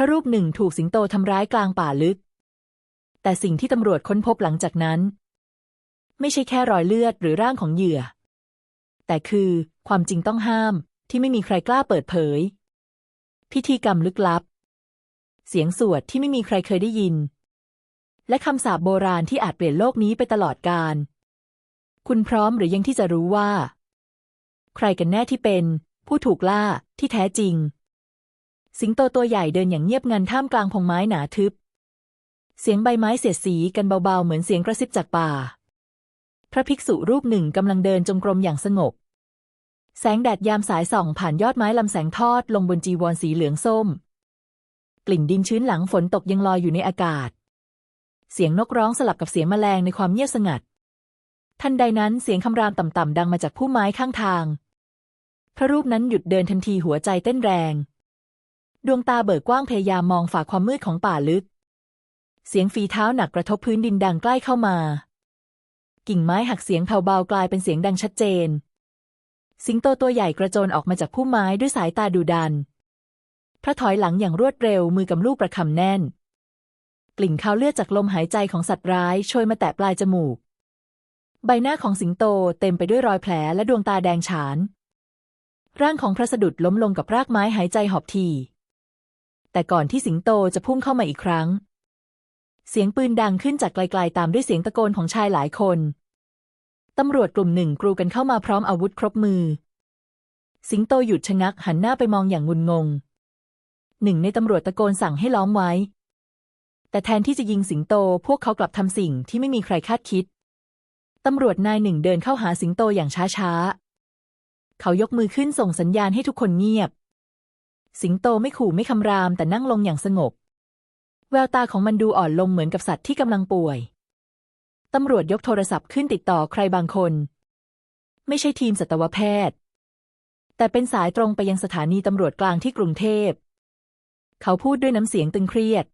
พระรูปหนึ่งถูกสิงโตทำร้ายกลางป่าลึก แต่สิ่งที่ตำรวจค้นพบหลังจากนั้น ไม่ใช่แค่รอยเลือดหรือร่างของเหยื่อ แต่คือความจริงต้องห้ามที่ไม่มีใครกล้าเปิดเผย พิธีกรรมลึกลับ เสียงสวดที่ไม่มีใครเคยได้ยิน และคำสาปโบราณที่อาจเปลี่ยนโลกนี้ไปตลอดกาลคุณพร้อมหรือยังที่จะรู้ว่า ใครกันแน่ที่เป็นผู้ถูกล่าที่แท้จริง สิงโตตัวใหญ่เดินอย่างเงียบงันท่ามกลางพงไม้หนาทึบ เสียงใบไม้เสียดสีกันเบาๆ เหมือนเสียงกระซิบจากป่า พระภิกษุรูปหนึ่งกำลังเดินจงกรมอย่างสงบ แสงแดดยามสายส่องผ่านยอดไม้ลำแสงทอดลงบนจีวรสีเหลืองส้ม กลิ่นดินชื้นหลังฝนตกยังลอยอยู่ในอากาศ เสียงนกร้องสลับกับเสียงแมลงในความเงียบสงัด ทันใดนั้นเสียงคำรามต่ำๆดังมาจากผู้ไม้ข้างทาง พระรูปนั้นหยุดเดินทันทีหัวใจเต้นแรง ดวงตาเบิกกว้างพยายามมองฝ่าความมืดของป่าลึก เสียงฝีเท้าหนักกระทบพื้นดินดังใกล้เข้ามา กิ่งไม้หักเสียงแผ่วเบากลายเป็นเสียงดังชัดเจน สิงโตตัวใหญ่กระโจนออกมาจากพุ่มไม้ด้วยสายตาดุดัน พระถอยหลังอย่างรวดเร็วมือกำลูกประคำแน่น กลิ่นคาวเลือดจากลมหายใจของสัตว์ร้ายโชยมาแตะปลายจมูก ใบหน้าของสิงโตเต็มไปด้วยรอยแผลและดวงตาแดงฉาน ร่างของพระสะดุดล้มลงกับรากไม้หายใจหอบที แต่ก่อนที่สิงโตจะพุ่งเข้ามาอีกครั้ง เสียงปืนดังขึ้นจากไกลๆตามด้วยเสียงตะโกนของชายหลายคน ตำรวจกลุ่มหนึ่งกรูกันเข้ามาพร้อมอาวุธครบมือ สิงโตหยุดชะงักหันหน้าไปมองอย่างงุนงง หนึ่งในตำรวจตะโกนสั่งให้ล้อมไว้ แต่แทนที่จะยิงสิงโตพวกเขากลับทำสิ่งที่ไม่มีใครคาดคิด ตำรวจนายหนึ่งเดินเข้าหาสิงโตอย่างช้าๆ เขายกมือขึ้นส่งสัญญาณให้ทุกคนเงียบ สิงโตไม่ขู่ไม่คำรามแต่นั่งลงอย่างสงบ แววตาของมันดูอ่อนลงเหมือนกับสัตว์ที่กำลังป่วย ตำรวจยกโทรศัพท์ขึ้นติดต่อใครบางคน ไม่ใช่ทีมสัตวแพทย์ แต่เป็นสายตรงไปยังสถานีตำรวจกลางที่กรุงเทพ เขาพูดด้วยน้ำเสียงตึงเครียด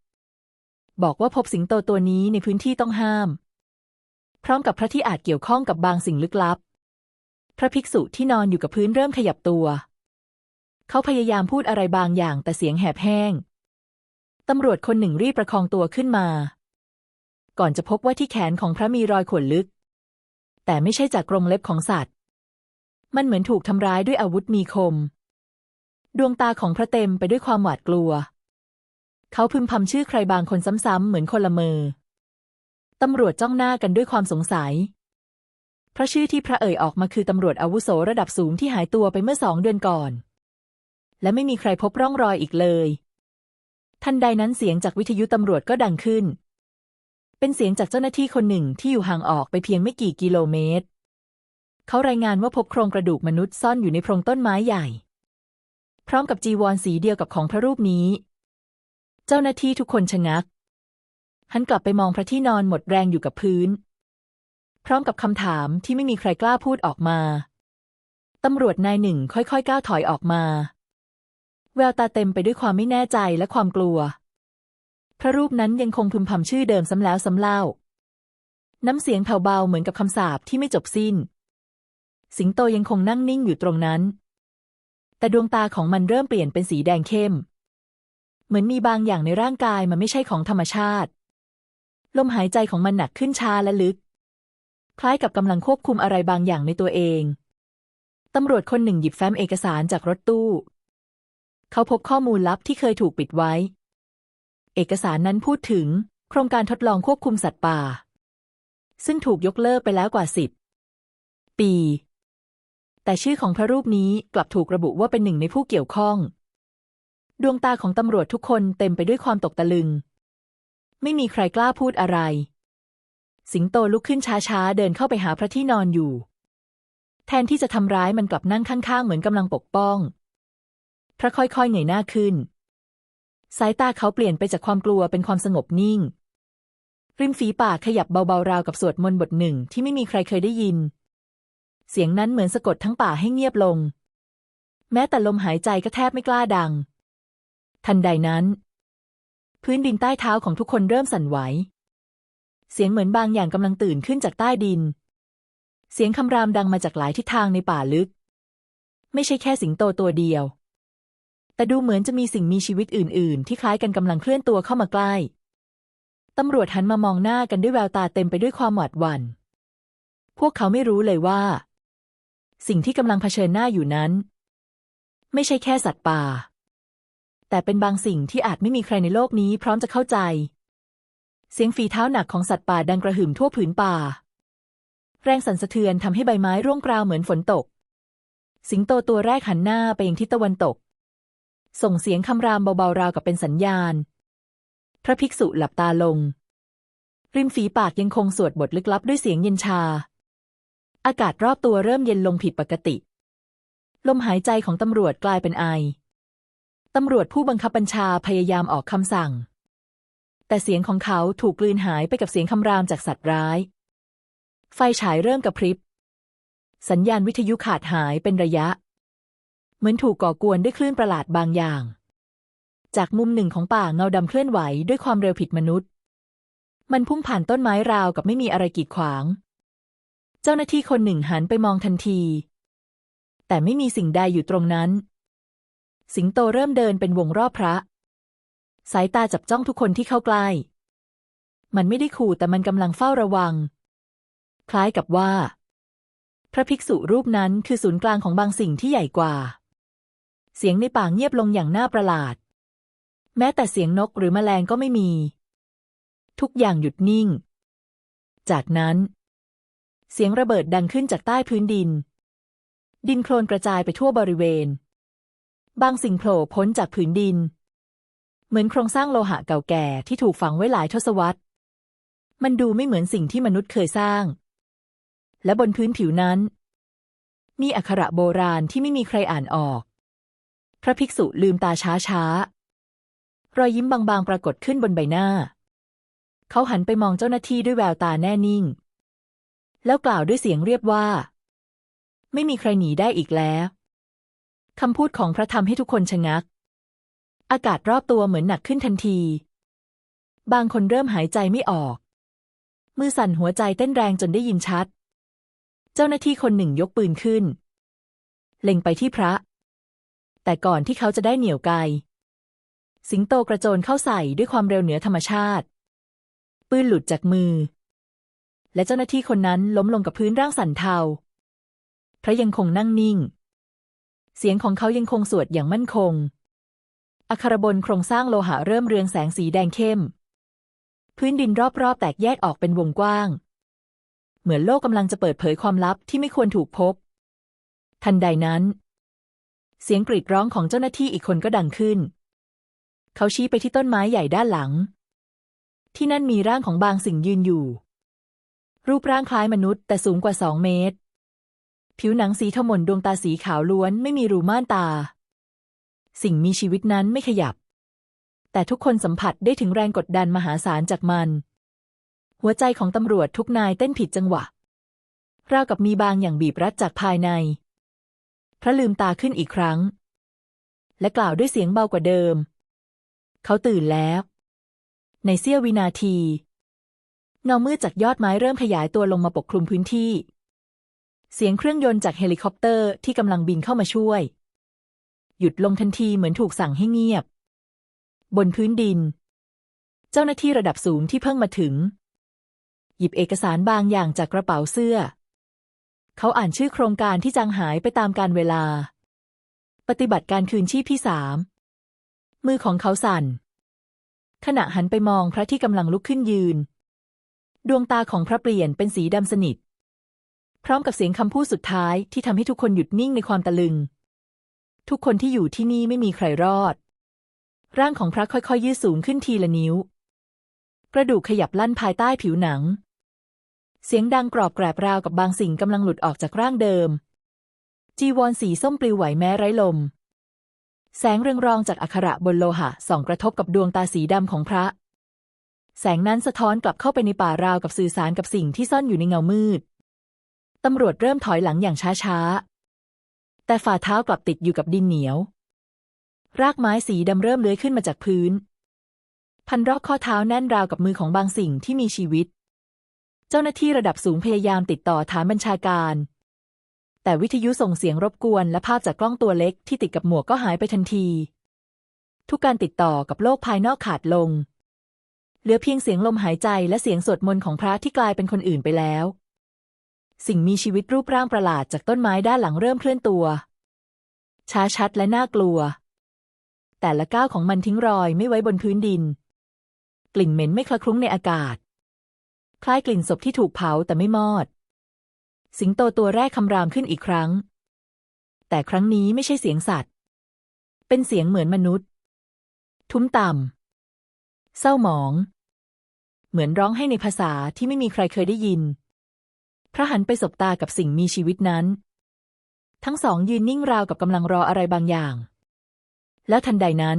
บอกว่าพบสิงโตตัวนี้ในพื้นที่ต้องห้าม พร้อมกับพระที่อาจเกี่ยวข้องกับบางสิ่งลึกลับ พระภิกษุที่นอนอยู่กับพื้นเริ่มขยับตัว เขาพยายามพูดอะไรบางอย่างแต่เสียงแหบแห้ง ตำรวจคนหนึ่งรีบประคองตัวขึ้นมา ก่อนจะพบว่าที่แขนของพระมีรอยข่วนลึก แต่ไม่ใช่จากกรงเล็บของสัตว์ มันเหมือนถูกทำร้ายด้วยอาวุธมีคม ดวงตาของพระเต็มไปด้วยความหวาดกลัว เขาพึมพำชื่อใครบางคนซ้ำๆเหมือนคนละเมอตำรวจจ้องหน้ากันด้วยความสงสัยพระชื่อที่พระเอ่ยออกมาคือตำรวจอาวุโสระดับสูงที่หายตัวไปเมื่อสองเดือนก่อน และไม่มีใครพบร่องรอยอีกเลย ทันใดนั้นเสียงจากวิทยุตำรวจก็ดังขึ้น เป็นเสียงจากเจ้าหน้าที่คนหนึ่งที่อยู่ห่างออกไปเพียงไม่กี่กิโลเมตร เขารายงานว่าพบโครงกระดูกมนุษย์ซ่อนอยู่ในโพรงต้นไม้ใหญ่ พร้อมกับจีวรสีเดียวกับของพระรูปนี้ เจ้าหน้าที่ทุกคนชะงัก หันกลับไปมองพระที่นอนหมดแรงอยู่กับพื้น พร้อมกับคำถามที่ไม่มีใครกล้าพูดออกมาตำรวจนายหนึ่งค่อยๆ ก้าวถอยออกมา แววตาเต็มไปด้วยความไม่แน่ใจและความกลัว พระรูปนั้นยังคงพึมพำชื่อเดิมซ้ำแล้วซ้ำเล่า น้ำเสียงแผ่วเบาเหมือนกับคำสาปที่ไม่จบสิ้น สิงโตยังคงนั่งนิ่งอยู่ตรงนั้น แต่ดวงตาของมันเริ่มเปลี่ยนเป็นสีแดงเข้ม เหมือนมีบางอย่างในร่างกายมันไม่ใช่ของธรรมชาติ ลมหายใจของมันหนักขึ้นช้าและลึก คล้ายกับกำลังควบคุมอะไรบางอย่างในตัวเองตำรวจคนหนึ่งหยิบแฟ้มเอกสารจากรถตู้ เขาพบข้อมูลลับที่เคยถูกปิดไว้ เอกสารนั้นพูดถึง โครงการทดลองควบคุมสัตว์ป่า ซึ่งถูกยกเลิกไปแล้วกว่าสิบปี แต่ชื่อของพระรูปนี้กลับถูกระบุว่าเป็นหนึ่งในผู้เกี่ยวข้อง ดวงตาของตำรวจทุกคนเต็มไปด้วยความตกตะลึง ไม่มีใครกล้าพูดอะไร สิงโตลุกขึ้นช้าๆ เดินเข้าไปหาพระที่นอนอยู่ แทนที่จะทำร้ายมันกลับนั่งข้างๆ เหมือนกำลังปกป้อง พระค่อยๆเงยหน้าขึ้น สายตาเขาเปลี่ยนไปจากความกลัวเป็นความสงบนิ่ง ริมฝีปากขยับเบาๆราวกับสวดมนต์บทหนึ่งที่ไม่มีใครเคยได้ยิน เสียงนั้นเหมือนสะกดทั้งป่าให้เงียบลง แม้แต่ลมหายใจก็แทบไม่กล้าดัง ทันใดนั้น พื้นดินใต้เท้าของทุกคนเริ่มสั่นไหว เสียงเหมือนบางอย่างกำลังตื่นขึ้นจากใต้ดิน เสียงคำรามดังมาจากหลายทิศทางในป่าลึก ไม่ใช่แค่สิงโตตัวเดียว แต่ดูเหมือนจะมีสิ่งมีชีวิตอื่น ๆ ที่คล้ายกันกำลังเคลื่อนตัวเข้ามาใกล้ ตำรวจหันมามองหน้ากันด้วยแววตาเต็มไปด้วยความหวาดหวัน่น พวกเขาไม่รู้เลยว่า สิ่งที่กำลังเผชิญหน้าอยู่นั้น ไม่ใช่แค่สัตว์ป่า แต่เป็นบางสิ่งที่อาจไม่มีใครในโลกนี้พร้อมจะเข้าใจ เสียงฝีเท้าหนักของสัตว์ป่าดังกระหึ่มทั่วผืนป่า แรงสั่นสะเทือนทำให้ใบไม้ร่วงกราวเหมือนฝนตก สิงโตตัวแรกหันหน้าไปยังทิศตะวันตก ส่งเสียงคำรามเบาๆราวกับเป็นสัญญาณ พระภิกษุหลับตาลง ริมฝีปากยังคงสวดบทลึกลับด้วยเสียงเย็นชา อากาศรอบตัวเริ่มเย็นลงผิดปกติ ลมหายใจของตำรวจกลายเป็นไอ ตำรวจผู้บังคับบัญชาพยายามออกคำสั่ง แต่เสียงของเขาถูกกลืนหายไปกับเสียงคำรามจากสัตว์ร้าย ไฟฉายเริ่มกระพริบ สัญญาณวิทยุขาดหายเป็นระยะ มือนถูกก่อกวนด้วยคลื่นประหลาดบางอย่าง จากมุมหนึ่งของป่าเงาดำเคลื่อนไหวด้วยความเร็วผิดมนุษย์ มันพุ่งผ่านต้นไม้ราวกับไม่มีอะไรกีดขวาง เจ้าหน้าที่คนหนึ่งหันไปมองทันที แต่ไม่มีสิ่งใดอยู่ตรงนั้น สิงโตเริ่มเดินเป็นวงรอบพระ สายตาจับจ้องทุกคนที่เข้าใกล้ มันไม่ได้ขู่แต่มันกำลังเฝ้าระวัง คล้ายกับว่า พระภิกษุรูปนั้นคือศูนย์กลางของบางสิ่งที่ใหญ่กว่า เสียงในป่าเงียบลงอย่างน่าประหลาด แม้แต่เสียงนกหรือแมลงก็ไม่มี ทุกอย่างหยุดนิ่ง จากนั้น เสียงระเบิดดังขึ้นจากใต้พื้นดิน ดินโคลนกระจายไปทั่วบริเวณ บางสิ่งโผล่พ้นจากผืนดิน เหมือนโครงสร้างโลหะเก่าแก่ที่ถูกฝังไว้หลายทศวรรษ มันดูไม่เหมือนสิ่งที่มนุษย์เคยสร้าง และบนพื้นผิวนั้น มีอักขระโบราณที่ไม่มีใครอ่านออก พระภิกษุลืมตาช้าช้ารอยยิ้มบางๆ ปรากฏขึ้นบนใบหน้า เขาหันไปมองเจ้าหน้าที่ด้วยแววตาแน่นิ่ง แล้วกล่าวด้วยเสียงเรียบว่า ไม่มีใครหนีได้อีกแล้วคำพูดของพระธรรมให้ทุกคนชะงัก อากาศรอบตัวเหมือนหนักขึ้นทันที บางคนเริ่มหายใจไม่ออก มือสั่นหัวใจเต้นแรงจนได้ยินชัด เจ้าหน้าที่คนหนึ่งยกปืนขึ้น เล็งไปที่พระ แต่ก่อนที่เขาจะได้เหนี่ยวไกสิงโตกระโจนเข้าใส่ด้วยความเร็วเหนือธรรมชาติ ปืนหลุดจากมือ และเจ้าหน้าที่คนนั้นล้มลงกับพื้นร่างสั่นเทาพระยังคงนั่งนิ่ง เสียงของเขายังคงสวดอย่างมั่นคง อัครบนโครงสร้างโลหะเริ่มเรืองแสงสีแดงเข้ม พื้นดินรอบๆ แตกแยกออกเป็นวงกว้าง เหมือนโลกกำลังจะเปิดเผยความลับที่ไม่ควรถูกพบ ทันใดนั้น เสียงกรีดร้องของเจ้าหน้าที่อีกคนก็ดังขึ้น เขาชี้ไปที่ต้นไม้ใหญ่ด้านหลัง ที่นั่นมีร่างของบางสิ่งยืนอยู่ รูปร่างคล้ายมนุษย์แต่สูงกว่าสองเมตร ผิวหนังสีทมนดวงตาสีขาวล้วนไม่มีรูม่านตา สิ่งมีชีวิตนั้นไม่ขยับ แต่ทุกคนสัมผัสได้ถึงแรงกดดันมหาศาลจากมัน หัวใจของตำรวจทุกนายเต้นผิดจังหวะราวกับมีบางอย่างบีบรัดจากภายใน พระลืมตาขึ้นอีกครั้ง และกล่าวด้วยเสียงเบากว่าเดิม เขาตื่นแล้ว ในเสี้ยววินาทีเงามืดจากยอดไม้เริ่มขยายตัวลงมาปกคลุมพื้นที่ เสียงเครื่องยนต์จากเฮลิคอปเตอร์ที่กำลังบินเข้ามาช่วย หยุดลงทันทีเหมือนถูกสั่งให้เงียบ บนพื้นดิน เจ้าหน้าที่ระดับสูงที่เพิ่งมาถึง หยิบเอกสารบางอย่างจากกระเป๋าเสื้อ เขาอ่านชื่อโครงการที่จางหายไปตามการเวลา ปฏิบัติการคืนชีพที่สามมือของเขาสั่น ขณะหันไปมองพระที่กำลังลุกขึ้นยืน ดวงตาของพระเปลี่ยนเป็นสีดำสนิท พร้อมกับเสียงคำพูดสุดท้ายที่ทำให้ทุกคนหยุดนิ่งในความตะลึง ทุกคนที่อยู่ที่นี่ไม่มีใครรอด ร่างของพระค่อยๆยืดสูงขึ้นทีละนิ้ว กระดูกขยับลั่นภายใต้ผิวหนัง เสียงดังกรอบแกรบราวกับบางสิ่งกำลังหลุดออกจากร่างเดิม จีวรสีส้มปลิวไหวแม้ไร้ลม แสงเรืองรองจากอักขระบนโลหะส่องกระทบกับดวงตาสีดำของพระ แสงนั้นสะท้อนกลับเข้าไปในป่าราวกับสื่อสารกับสิ่งที่ซ่อนอยู่ในเงามืด ตำรวจเริ่มถอยหลังอย่างช้าๆ แต่ฝ่าเท้ากลับติดอยู่กับดินเหนียว รากไม้สีดำเริ่มเลื้อยขึ้นมาจากพื้น พันรอบข้อเท้าแน่นราวกับมือของบางสิ่งที่มีชีวิต เจ้าหน้าที่ระดับสูงพยายามติดต่อฐานบัญชาการ แต่วิทยุส่งเสียงรบกวนและภาพจากกล้องตัวเล็กที่ติดกับหมวกก็หายไปทันที ทุกการติดต่อกับโลกภายนอกขาดลง เหลือเพียงเสียงลมหายใจและเสียงสวดมนต์ของพระที่กลายเป็นคนอื่นไปแล้ว สิ่งมีชีวิตรูปร่างประหลาดจากต้นไม้ด้านหลังเริ่มเคลื่อนตัว ช้าชัดและน่ากลัว แต่ละก้าวของมันทิ้งรอยไม่ไว้บนพื้นดิน กลิ่นเหม็นไม่คละคลุ้งในอากาศ คล้ายกลิ่นศพที่ถูกเผาแต่ไม่มอด สิงโตตัวแรกคำรามขึ้นอีกครั้ง แต่ครั้งนี้ไม่ใช่เสียงสัตว์ เป็นเสียงเหมือนมนุษย์ ทุ้มต่ำเศร้าหมอง เหมือนร้องให้ในภาษาที่ไม่มีใครเคยได้ยิน พระหันไปสบตากับสิ่งมีชีวิตนั้น ทั้งสองยืนนิ่งราวกับกำลังรออะไรบางอย่าง แล้วทันใดนั้น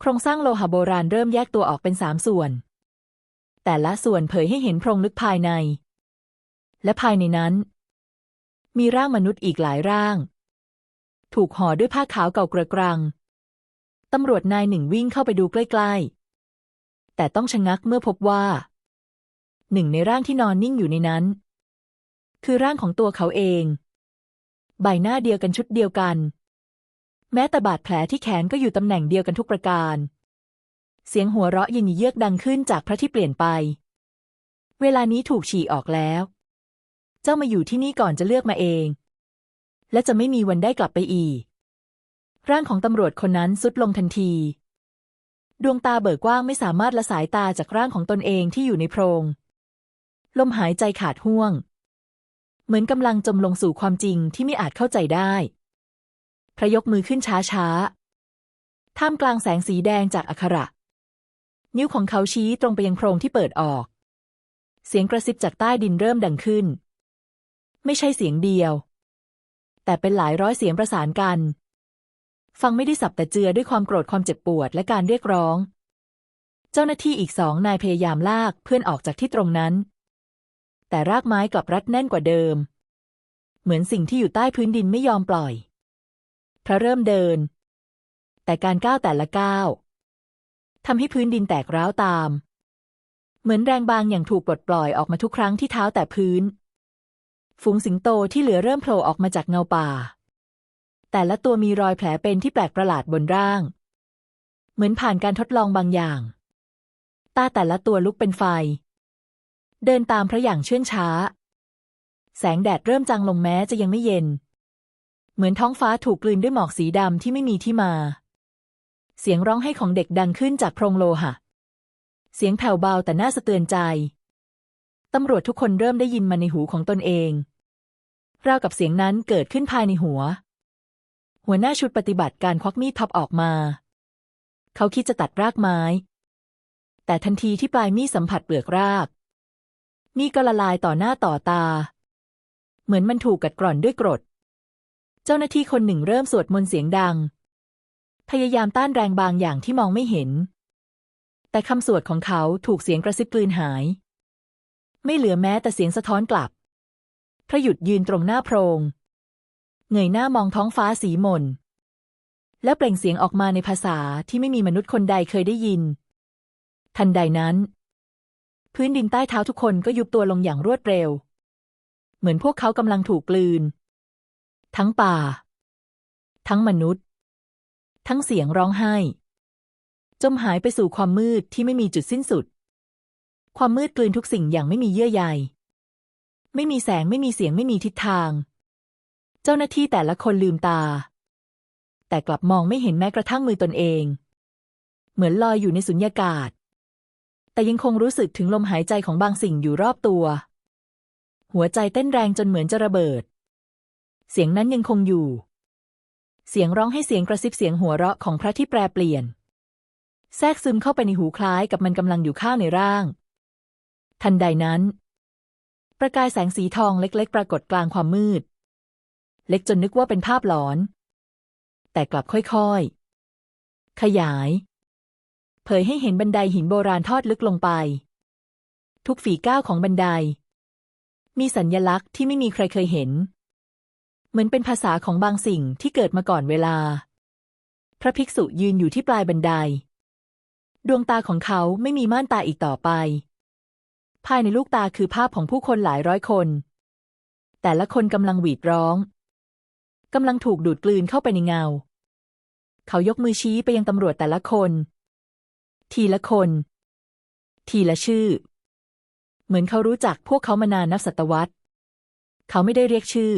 โครงสร้างโลหะโบราณเริ่มแยกตัวออกเป็นสามส่วน แต่ละส่วนเผยให้เห็นโพรงลึกภายใน และภายในนั้น มีร่างมนุษย์อีกหลายร่าง ถูกห่อด้วยผ้าขาวเก่ากระกรัง ตำรวจนายหนึ่งวิ่งเข้าไปดูใกล้ๆ แต่ต้องชะงักเมื่อพบว่า หนึ่งในร่างที่นอนนิ่งอยู่ในนั้น คือร่างของตัวเขาเอง ใบหน้าเดียวกันชุดเดียวกัน แม้แต่บาดแผลที่แขนก็อยู่ตำแหน่งเดียวกันทุกประการ เสียงหัวเราะยินเยือกดังขึ้นจากพระที่เปลี่ยนไป เวลานี้ถูกฉี่ออกแล้ว เจ้ามาอยู่ที่นี่ก่อนจะเลือกมาเอง และจะไม่มีวันได้กลับไปอีก ร่างของตำรวจคนนั้นสุดลงทันที ดวงตาเบิกกว้างไม่สามารถละสายตาจากร่างของตนเองที่อยู่ในโพรง ลมหายใจขาดห่วง เหมือนกำลังจมลงสู่ความจริงที่ไม่อาจเข้าใจได้ พระยกมือขึ้นช้าๆ ท่ามกลางแสงสีแดงจากอักขระ นิ้วของเขาชี้ตรงไปยังโพรงที่เปิดออก เสียงกระซิบจากใต้ดินเริ่มดังขึ้น ไม่ใช่เสียงเดียว แต่เป็นหลายร้อยเสียงประสานกัน ฟังไม่ได้สับแต่เจือด้วยความโกรธความเจ็บปวดและการเรียกร้อง เจ้าหน้าที่อีกสองนายพยายามลากเพื่อนออกจากที่ตรงนั้น แต่รากไม้กลับรัดแน่นกว่าเดิม เหมือนสิ่งที่อยู่ใต้พื้นดินไม่ยอมปล่อย พระเริ่มเดิน แต่การก้าวแต่ละก้าว ทำให้พื้นดินแตกร้าวตาม เหมือนแรงบางอย่างถูกปลดปล่อยออกมาทุกครั้งที่เท้าแตะพื้น ฝูงสิงโตที่เหลือเริ่มโผล่ออกมาจากเงาป่า แต่ละตัวมีรอยแผลเป็นที่แปลกประหลาดบนร่าง เหมือนผ่านการทดลองบางอย่าง ตาแต่ละตัวลุกเป็นไฟ เดินตามพระอย่างเชื่องช้า แสงแดดเริ่มจางลงแม้จะยังไม่เย็น เหมือนท้องฟ้าถูกกลืนด้วยหมอกสีดำที่ไม่มีที่มา เสียงร้องไห้ของเด็กดังขึ้นจากโพรงโลหะ เสียงแผ่วเบาแต่น่าสะเตือนใจ ตำรวจทุกคนเริ่มได้ยินมันในหูของตนเอง ราวกับเสียงนั้นเกิดขึ้นภายในหัว หัวหน้าชุดปฏิบัติการควักมีดพับออกมา เขาคิดจะตัดรากไม้ แต่ทันทีที่ปลายมีดสัมผัสเปลือกราก มีดก็ละลายต่อหน้าต่อตา เหมือนมันถูกกัดกร่อนด้วยกรด เจ้าหน้าที่คนหนึ่งเริ่มสวดมนต์เสียงดัง พยายามต้านแรงบางอย่างที่มองไม่เห็น แต่คำสวดของเขาถูกเสียงกระซิบกลืนหาย ไม่เหลือแม้แต่เสียงสะท้อนกลับ พระหยุดยืนตรงหน้าโพรง เงยหน้ามองท้องฟ้าสีมน และเปล่งเสียงออกมาในภาษาที่ไม่มีมนุษย์คนใดเคยได้ยิน ทันใดนั้น พื้นดินใต้เท้าทุกคนก็ยุบตัวลงอย่างรวดเร็ว เหมือนพวกเขากำลังถูกกลืน ทั้งป่า ทั้งมนุษย์ ทั้งเสียงร้องไห้ จมหายไปสู่ความมืดที่ไม่มีจุดสิ้นสุด ความมืดกลืนทุกสิ่งอย่างไม่มีเยื่อใย ไม่มีแสงไม่มีเสียงไม่มีทิศทาง เจ้าหน้าที่แต่ละคนลืมตา แต่กลับมองไม่เห็นแม้กระทั่งมือตนเอง เหมือนลอยอยู่ในสุญญากาศ แต่ยังคงรู้สึกถึงลมหายใจของบางสิ่งอยู่รอบตัว หัวใจเต้นแรงจนเหมือนจะระเบิด เสียงนั้นยังคงอยู่ เสียงร้องให้เสียงกระซิบเสียงหัวเราะของพระที่แปรเปลี่ยน แทรกซึมเข้าไปในหูคล้ายกับมันกำลังอยู่ข้างในร่าง ทันใดนั้น ประกายแสงสีทองเล็ก ๆ ปรากฏกลางความมืด เล็กจนนึกว่าเป็นภาพหลอน แต่กลับค่อยๆ ขยาย เผยให้เห็นบันไดหินโบราณทอดลึกลงไป ทุกฝีก้าวของบันได มีสัญญลักษณ์ที่ไม่มีใครเคยเห็น เหมือนเป็นภาษาของบางสิ่งที่เกิดมาก่อนเวลา พระภิกษุยืนอยู่ที่ปลายบันได ดวงตาของเขาไม่มีม่านตาอีกต่อไป ภายในลูกตาคือภาพของผู้คนหลายร้อยคน แต่ละคนกำลังหวีดร้องกำลังถูกดูดกลืนเข้าไปในเงา เขายกมือชี้ไปยังตำรวจแต่ละคน ทีละคน ทีละชื่อ เหมือนเขารู้จักพวกเขามานานนับศตวรรษ เขาไม่ได้เรียกชื่อ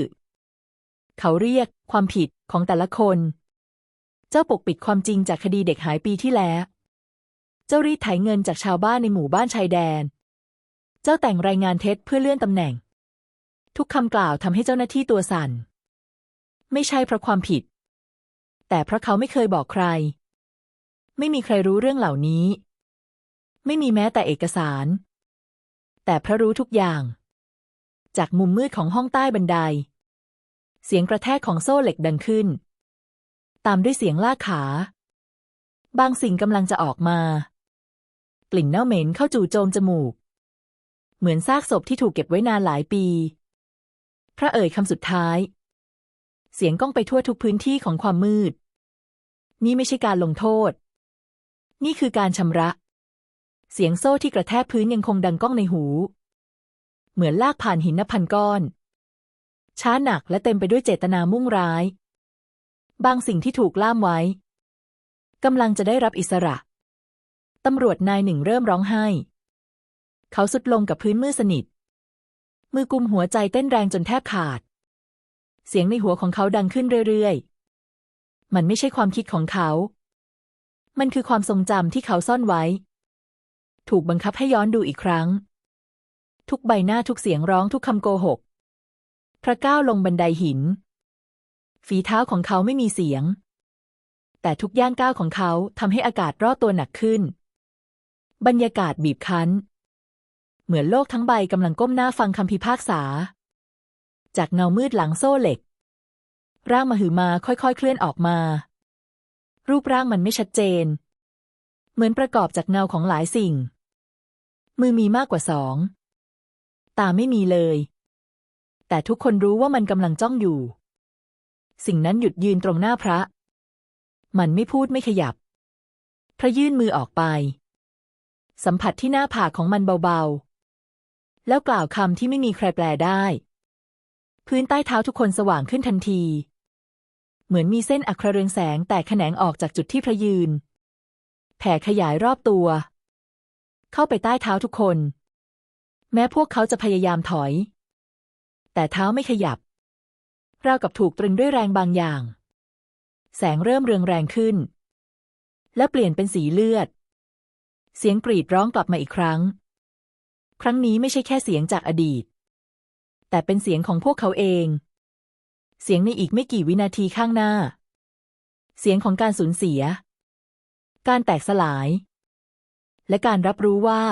เขาเรียกความผิดของแต่ละคน เจ้าปกปิดความจริงจากคดีเด็กหายปีที่แล้ว เจ้ารีดไถเงินจากชาวบ้านในหมู่บ้านชายแดน เจ้าแต่งรายงานเท็จเพื่อเลื่อนตำแหน่ง ทุกคำกล่าวทำให้เจ้าหน้าที่ตัวสั่น ไม่ใช่เพราะความผิด แต่เพราะเขาไม่เคยบอกใคร ไม่มีใครรู้เรื่องเหล่านี้ ไม่มีแม้แต่เอกสาร แต่พระรู้ทุกอย่าง จากมุมมืดของห้องใต้บันได เสียงกระแทกของโซ่เหล็กดังขึ้น ตามด้วยเสียงลากขา บางสิ่งกำลังจะออกมา กลิ่นเน่าเหม็นเข้าจู่โจมจมูก เหมือนซากศพที่ถูกเก็บไว้นานหลายปี พระเอ่ยคำสุดท้าย เสียงก้องไปทั่วทุกพื้นที่ของความมืด นี่ไม่ใช่การลงโทษ นี่คือการชำระ เสียงโซ่ที่กระแทกพื้นยังคงดังก้องในหู เหมือนลากผ่านหินนับพันก้อน ช้าหนักและเต็มไปด้วยเจตนามุ่งร้าย บางสิ่งที่ถูกล่ามไว้กำลังจะได้รับอิสระ ตำรวจนายหนึ่งเริ่มร้องไห้ เขาสุดลงกับพื้นมืดสนิท มือกุมหัวใจเต้นแรงจนแทบขาด เสียงในหัวของเขาดังขึ้นเรื่อยๆ มันไม่ใช่ความคิดของเขา มันคือความทรงจำที่เขาซ่อนไว้ ถูกบังคับให้ย้อนดูอีกครั้ง ทุกใบหน้าทุกเสียงร้องทุกคำโกหก ระก้าวลงบันไดหิน ฝีเท้าของเขาไม่มีเสียง แต่ทุกย่างก้าวของเขาทำให้อากาศรอบตัวหนักขึ้น บรรยากาศบีบคั้น เหมือนโลกทั้งใบกำลังก้มหน้าฟังคำพิพากษา จากเงามืดหลังโซ่เหล็ก ร่างมหึมาค่อยๆ เคลื่อนออกมา รูปร่างมันไม่ชัดเจน เหมือนประกอบจากเงาของหลายสิ่ง มือมีมากกว่าสอง ตาไม่มีเลย แต่ทุกคนรู้ว่ามันกำลังจ้องอยู่ สิ่งนั้นหยุดยืนตรงหน้าพระ มันไม่พูดไม่ขยับ พระยื่นมือออกไป สัมผัสที่หน้าผากของมันเบาๆ แล้วกล่าวคำที่ไม่มีใครแปลได้ พื้นใต้เท้าทุกคนสว่างขึ้นทันที เหมือนมีเส้นอัครเรืองแสงแต่แขนงออกจากจุดที่พระยืน แผ่ขยายรอบตัว เข้าไปใต้เท้าทุกคน แม้พวกเขาจะพยายามถอย แต่เท้าไม่ขยับ ราวกับถูกตรึงด้วยแรงบางอย่าง แสงเริ่มเรืองแรงขึ้น และเปลี่ยนเป็นสีเลือด เสียงกรีดร้องกลับมาอีกครั้ง ครั้งนี้ไม่ใช่แค่เสียงจากอดีต แต่เป็นเสียงของพวกเขาเอง เสียงในอีกไม่กี่วินาทีข้างหน้า เสียงของการสูญเสีย การแตกสลาย และการรับรู้ว่า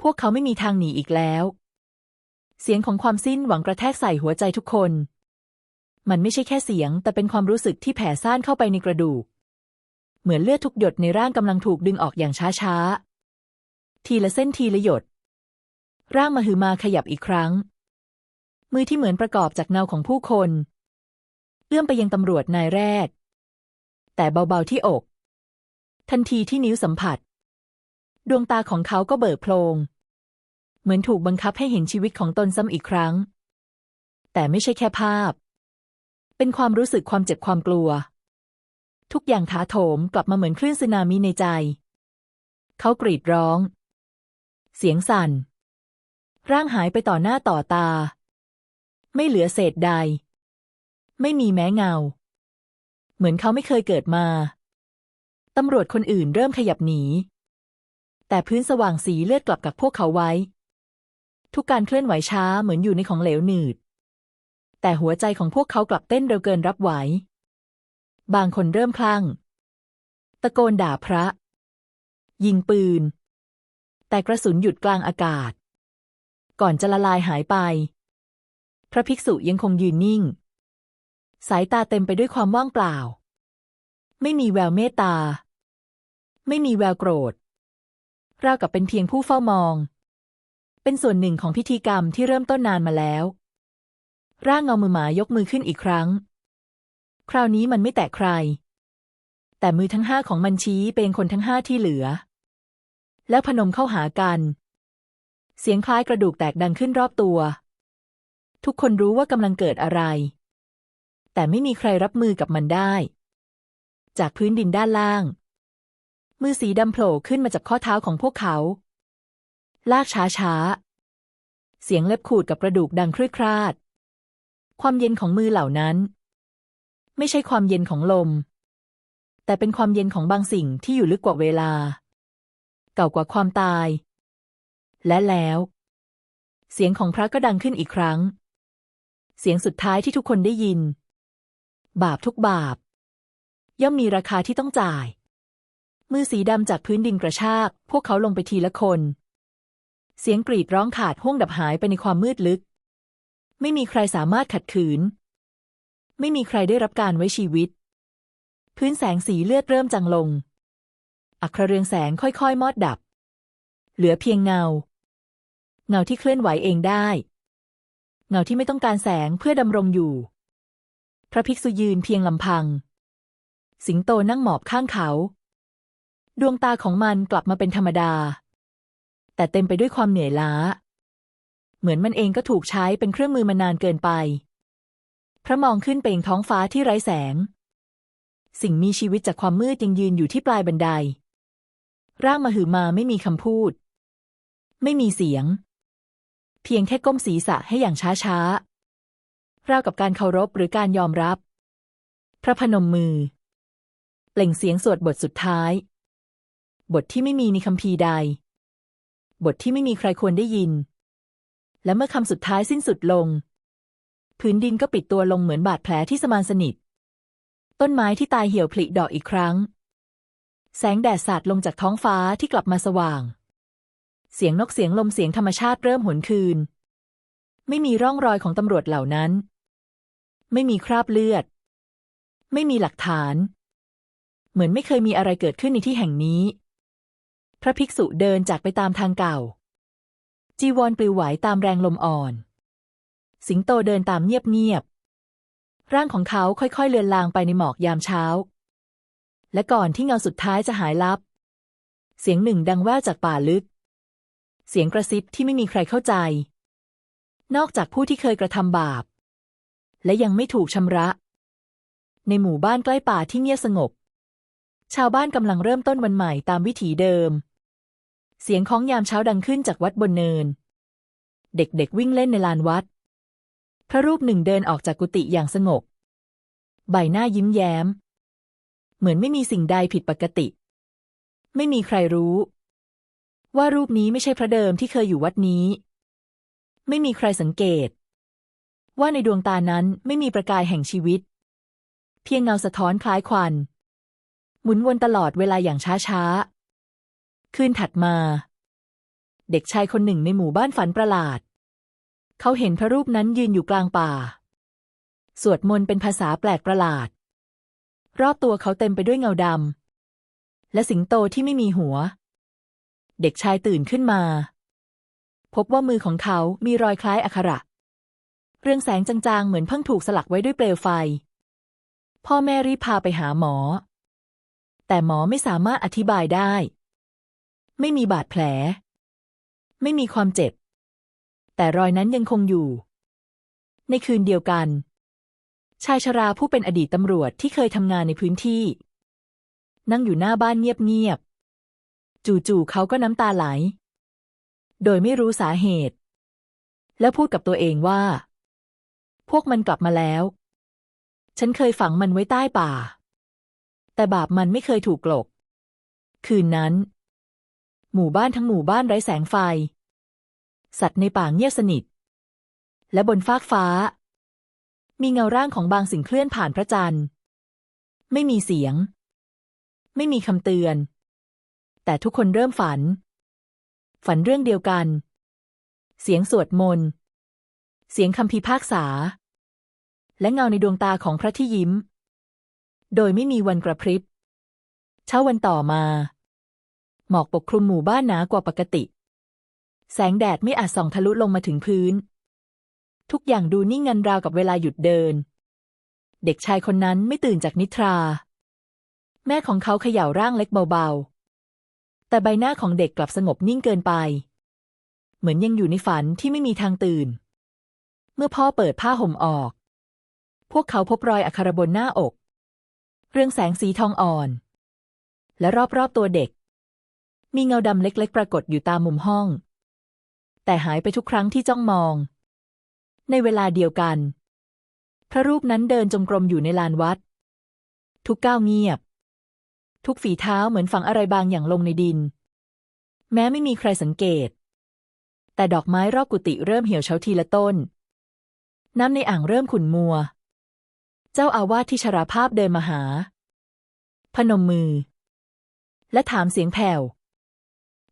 พวกเขาไม่มีทางหนีอีกแล้ว เสียงของความสิ้นหวังกระแทกใส่หัวใจทุกคน มันไม่ใช่แค่เสียง แต่เป็นความรู้สึกที่แผ่ซ่านเข้าไปในกระดูก เหมือนเลือดทุกหยดในร่างกำลังถูกดึงออกอย่างช้าๆ ทีละเส้นทีละหยด ร่างมหึมาขยับอีกครั้ง มือที่เหมือนประกอบจากเงาของผู้คน เอื้อมไปยังตำรวจนายแรก แต่เบาๆที่อก ทันทีที่นิ้วสัมผัส ดวงตาของเขาก็เบิกโพลง เหมือนถูกบังคับให้เห็นชีวิตของตนซ้ำอีกครั้ง แต่ไม่ใช่แค่ภาพ เป็นความรู้สึกความเจ็บความกลัว ทุกอย่างถาโถมกลับมาเหมือนคลื่นสึนามิในใจ เขากรีดร้อง เสียงสั่น ร่างหายไปต่อหน้าต่อตา ไม่เหลือเศษใด ไม่มีแม้เงา เหมือนเขาไม่เคยเกิดมาตำรวจคนอื่นเริ่มขยับหนี แต่พื้นสว่างสีเลือดกลับกับพวกเขาไว้ ทุกการเคลื่อนไหวช้าเหมือนอยู่ในของเหลวหนืด แต่หัวใจของพวกเขากลับเต้นเร็วเกินรับไหว บางคนเริ่มคลั่ง ตะโกนด่าพระ ยิงปืน แต่กระสุนหยุดกลางอากาศ ก่อนจะละลายหายไป พระภิกษุยังคงยืนนิ่ง สายตาเต็มไปด้วยความว่างเปล่า ไม่มีแววเมตตา ไม่มีแววโกรธราวกับเป็นเพียงผู้เฝ้ามอง เป็นส่วนหนึ่งของพิธีกรรมที่เริ่มต้นนานมาแล้ว ร่างเงามือหมายกมือขึ้นอีกครั้ง คราวนี้มันไม่แตะใคร แต่มือทั้งห้าของมันชี้เป็นคนทั้งห้าที่เหลือ แล้วพนมเข้าหากัน เสียงคล้ายกระดูกแตกดังขึ้นรอบตัว ทุกคนรู้ว่ากำลังเกิดอะไร แต่ไม่มีใครรับมือกับมันได้ จากพื้นดินด้านล่าง มือสีดำโผล่ขึ้นมาจากข้อเท้าของพวกเขา ลากช้าช้าๆเสียงเล็บขูดกับกระดูกดังครืดคราด ความเย็นของมือเหล่านั้น ไม่ใช่ความเย็นของลม แต่เป็นความเย็นของบางสิ่งที่อยู่ลึกกว่าเวลา เก่ากว่าความตาย และแล้ว เสียงของพระก็ดังขึ้นอีกครั้ง เสียงสุดท้ายที่ทุกคนได้ยิน บาปทุกบาป ย่อมมีราคาที่ต้องจ่าย มือสีดำจากพื้นดินกระชาก พวกเขาลงไปทีละคน เสียงกรีดร้องขาดห้วงดับหายไปในความมืดลึก ไม่มีใครสามารถขัดขืน ไม่มีใครได้รับการไว้ชีวิต พื้นแสงสีเลือดเริ่มจางลง อัครเรืองแสงค่อยๆ มอดดับ เหลือเพียงเงา เงาที่เคลื่อนไหวเองได้ เงาที่ไม่ต้องการแสงเพื่อดำรงอยู่ พระภิกษุยืนเพียงลำพัง สิงโตนั่งหมอบข้างเขา ดวงตาของมันกลับมาเป็นธรรมดา แต่เต็มไปด้วยความเหนื่อยล้า เหมือนมันเองก็ถูกใช้เป็นเครื่องมือมานานเกินไป พระมองขึ้นไปยังท้องฟ้าที่ไร้แสง สิ่งมีชีวิตจากความมืดยังยืนอยู่ที่ปลายบันได ร่างมหือมาไม่มีคำพูด ไม่มีเสียง เพียงแค่ก้มศีรษะให้อย่างช้าๆราวกับการเคารพหรือการยอมรับ พระพนมมือ เปล่งเสียงสวดบทสุดท้าย บทที่ไม่มีในคัมภีร์ใด บทที่ไม่มีใครควรได้ยิน และเมื่อคำสุดท้ายสิ้นสุดลง พื้นดินก็ปิดตัวลงเหมือนบาดแผลที่สมานสนิท ต้นไม้ที่ตายเหี่ยวผลิดอกอีกครั้ง แสงแดดสาดลงจากท้องฟ้าที่กลับมาสว่าง เสียงนกเสียงลมเสียงธรรมชาติเริ่มหวนคืน ไม่มีร่องรอยของตำรวจเหล่านั้น ไม่มีคราบเลือด ไม่มีหลักฐาน เหมือนไม่เคยมีอะไรเกิดขึ้นในที่แห่งนี้ พระภิกษุเดินจากไปตามทางเก่า จีวรปลิวไหวตามแรงลมอ่อน สิงโตเดินตามเงียบๆร่างของเขาค่อยๆเลือนลางไปในหมอกยามเช้า และก่อนที่เงาสุดท้ายจะหายลับ เสียงหนึ่งดังแว่วจากป่าลึก เสียงกระซิบที่ไม่มีใครเข้าใจ นอกจากผู้ที่เคยกระทำบาป และยังไม่ถูกชำระ ในหมู่บ้านใกล้ป่าที่เงียบสงบ ชาวบ้านกำลังเริ่มต้นวันใหม่ตามวิถีเดิม เสียงของยามเช้าดังขึ้นจากวัดบนเนิน เด็กๆวิ่งเล่นในลานวัด พระรูปหนึ่งเดินออกจากกุฏิอย่างสงบ ใบหน้ายิ้มแย้ม เหมือนไม่มีสิ่งใดผิดปกติ ไม่มีใครรู้ ว่ารูปนี้ไม่ใช่พระเดิมที่เคยอยู่วัดนี้ ไม่มีใครสังเกต ว่าในดวงตานั้นไม่มีประกายแห่งชีวิต เพียงเงาสะท้อนคล้ายควัน หมุนวนตลอดเวลาอย่างช้าๆ คืนถัดมา เด็กชายคนหนึ่งในหมู่บ้านฝันประหลาด เขาเห็นพระรูปนั้นยืนอยู่กลางป่า สวดมนต์เป็นภาษาแปลกประหลาด รอบตัวเขาเต็มไปด้วยเงาดำและสิงโตที่ไม่มีหัว เด็กชายตื่นขึ้นมา พบว่ามือของเขามีรอยคล้ายอักขระ เรืองแสงจางๆ เหมือนเพิ่งถูกสลักไว้ด้วยเปลวไฟ พ่อแม่รีบพาไปหาหมอ แต่หมอไม่สามารถอธิบายได้ ไม่มีบาดแผล ไม่มีความเจ็บ แต่รอยนั้นยังคงอยู่ ในคืนเดียวกัน ชายชราผู้เป็นอดีตตำรวจที่เคยทำงานในพื้นที่ นั่งอยู่หน้าบ้านเงียบๆจู่ๆเขาก็น้ำตาไหล โดยไม่รู้สาเหตุ แล้วพูดกับตัวเองว่า พวกมันกลับมาแล้ว ฉันเคยฝังมันไว้ใต้ป่า แต่บาปมันไม่เคยถูกกลบคืนนั้น หมู่บ้านทั้งหมู่บ้านไร้แสงไฟ สัตว์ในป่าเงียบสนิท และบนฟากฟ้า มีเงาร่างของบางสิ่งเคลื่อนผ่านพระจันทร์ ไม่มีเสียง ไม่มีคำเตือน แต่ทุกคนเริ่มฝัน ฝันเรื่องเดียวกัน เสียงสวดมนต์ เสียงคำพิพากษา และเงาในดวงตาของพระที่ยิ้ม โดยไม่มีวันกระพริบ เช้าวันต่อมา หมอกปกคลุมหมู่บ้านหนากว่าปกติ แสงแดดไม่อาจส่องทะลุลงมาถึงพื้น ทุกอย่างดูนิ่งงันราวกับเวลาหยุดเดิน เด็กชายคนนั้นไม่ตื่นจากนิทรา แม่ของเขาเขย่าร่างเล็กเบาๆ แต่ใบหน้าของเด็กกลับสงบนิ่งเกินไป เหมือนยังอยู่ในฝันที่ไม่มีทางตื่น เมื่อพ่อเปิดผ้าห่มออก พวกเขาพบรอยอักขระบนหน้าอก เรื่องแสงสีทองอ่อน และรอบๆตัวเด็ก มีเงาดำเล็กๆ ปรากฏอยู่ตามมุมห้อง แต่หายไปทุกครั้งที่จ้องมอง ในเวลาเดียวกัน พระรูปนั้นเดินจงกรมอยู่ในลานวัด ทุกก้าวเงียบ ทุกฝีเท้าเหมือนฝังอะไรบางอย่างลงในดิน แม้ไม่มีใครสังเกต แต่ดอกไม้รอบกุฏิเริ่มเหี่ยวเฉาทีละต้น น้ำในอ่างเริ่มขุ่นมัว เจ้าอาวาสที่ชราภาพเดินมาหา พนมมือ และถามเสียงแผ่ว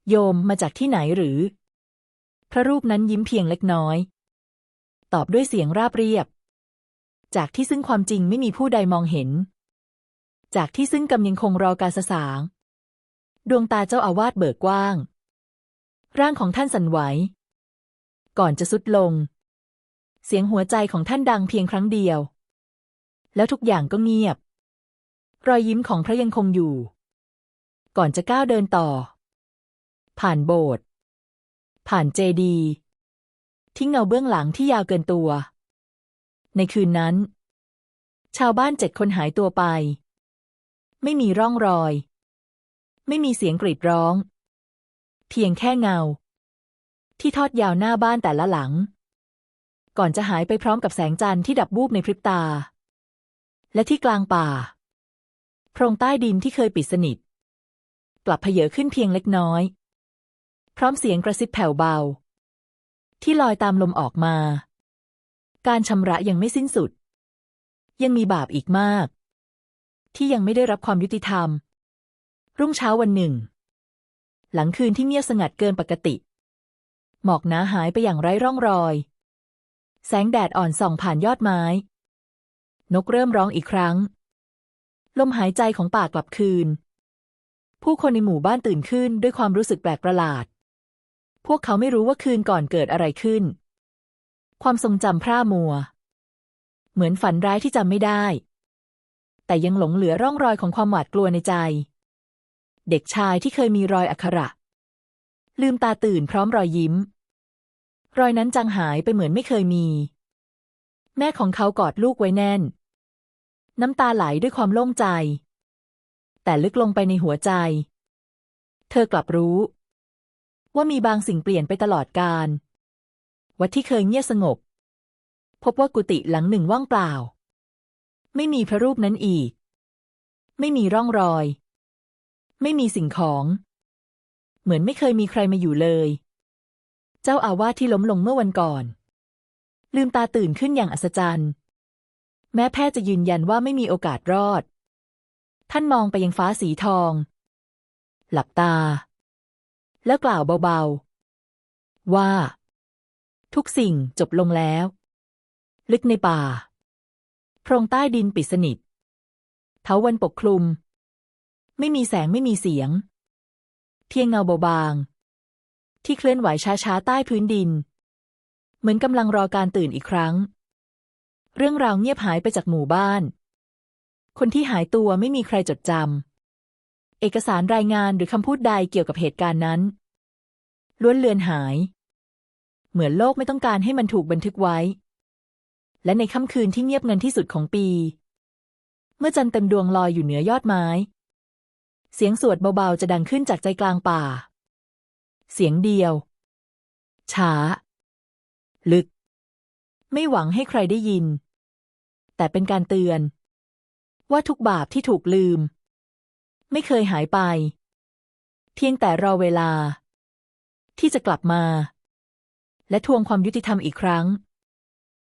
โยมมาจากที่ไหนหรือ พระรูปนั้นยิ้มเพียงเล็กน้อย ตอบด้วยเสียงราบเรียบ จากที่ซึ่งความจริงไม่มีผู้ใดมองเห็น จากที่ซึ่งกำยังคงรอการสสาง ดวงตาเจ้าอาวาสเบิกกว้าง ร่างของท่านสั่นไหว ก่อนจะสุดลง เสียงหัวใจของท่านดังเพียงครั้งเดียว แล้วทุกอย่างก็เงียบ รอยยิ้มของพระยังคงอยู่ ก่อนจะก้าวเดินต่อ ผ่านโบสถ์ผ่านเจดี ทิ้งเงาเบื้องหลังที่ยาวเกินตัว ในคืนนั้น ชาวบ้านเจ็ดคนหายตัวไป ไม่มีร่องรอย ไม่มีเสียงกรีดร้อง เพียงแค่เงา ที่ทอดยาวหน้าบ้านแต่ละหลัง ก่อนจะหายไปพร้อมกับแสงจันทร์ที่ดับวูบในพริบตา และที่กลางป่า โพรงใต้ดินที่เคยปิดสนิท กลับเพเยอขึ้นเพียงเล็กน้อย ร้อมเสียงกระซิบแผ่วเบา ที่ลอยตามลมออกมา การชำระยังไม่สิ้นสุด ยังมีบาปอีกมาก ที่ยังไม่ได้รับความยุติธรรม รุ่งเช้าวันหนึ่ง หลังคืนที่เงียบสงัดเกินปกติ หมอกหนาหายไปอย่างไร้ร่องรอย แสงแดดอ่อนส่องผ่านยอดไม้ นกเริ่มร้องอีกครั้ง ลมหายใจของป่ากลับคืนผู้คนในหมู่บ้านตื่นขึ้นด้วยความรู้สึกแปลกประหลาด พวกเขาไม่รู้ว่าคืนก่อนเกิดอะไรขึ้น ความทรงจำพร่ามัว เหมือนฝันร้ายที่จำไม่ได้ แต่ยังหลงเหลือร่องรอยของความหวาดกลัวในใจ เด็กชายที่เคยมีรอยอักขระ ลืมตาตื่นพร้อมรอยยิ้ม รอยนั้นจางหายไปเหมือนไม่เคยมี แม่ของเขากอดลูกไว้แน่น น้ำตาไหลด้วยความโล่งใจ แต่ลึกลงไปในหัวใจ เธอกลับรู้ ว่ามีบางสิ่งเปลี่ยนไปตลอดกาลวัดที่เคยเงียบสงบ พบว่ากุฏิหลังหนึ่งว่างเปล่า ไม่มีพระรูปนั้นอีก ไม่มีร่องรอย ไม่มีสิ่งของ เหมือนไม่เคยมีใครมาอยู่เลย เจ้าอาวาสที่ล้มลงเมื่อวันก่อน ลืมตาตื่นขึ้นอย่างอัศจรรย์ แม้แพทย์จะยืนยันว่าไม่มีโอกาสรอด ท่านมองไปยังฟ้าสีทอง หลับตา แล้วกล่าวเบาๆ ว่า ทุกสิ่งจบลงแล้ว ลึกในป่า โพรงใต้ดินปิดสนิทเถาวันปกคลุม ไม่มีแสงไม่มีเสียง เพียงเงาเบาบาง ที่เคลื่อนไหวช้าๆ ใต้พื้นดิน เหมือนกำลังรอการตื่นอีกครั้ง เรื่องราวเงียบหายไปจากหมู่บ้าน คนที่หายตัวไม่มีใครจดจำ เอกสารรายงานหรือคำพูดใดเกี่ยวกับเหตุการณ์นั้น ล้วนเลือนหาย เหมือนโลกไม่ต้องการให้มันถูกบันทึกไว้ และในค่ำคืนที่เงียบงันที่สุดของปี เมื่อจันทร์เต็มดวงลอยอยู่เหนือยอดไม้ เสียงสวดเบาๆจะดังขึ้นจากใจกลางป่า เสียงเดียว ช้า ลึก ไม่หวังให้ใครได้ยิน แต่เป็นการเตือน ว่าทุกบาปที่ถูกลืม ไม่เคยหายไป เพียงแต่รอเวลา ที่จะกลับมา และทวงความยุติธรรมอีกครั้ง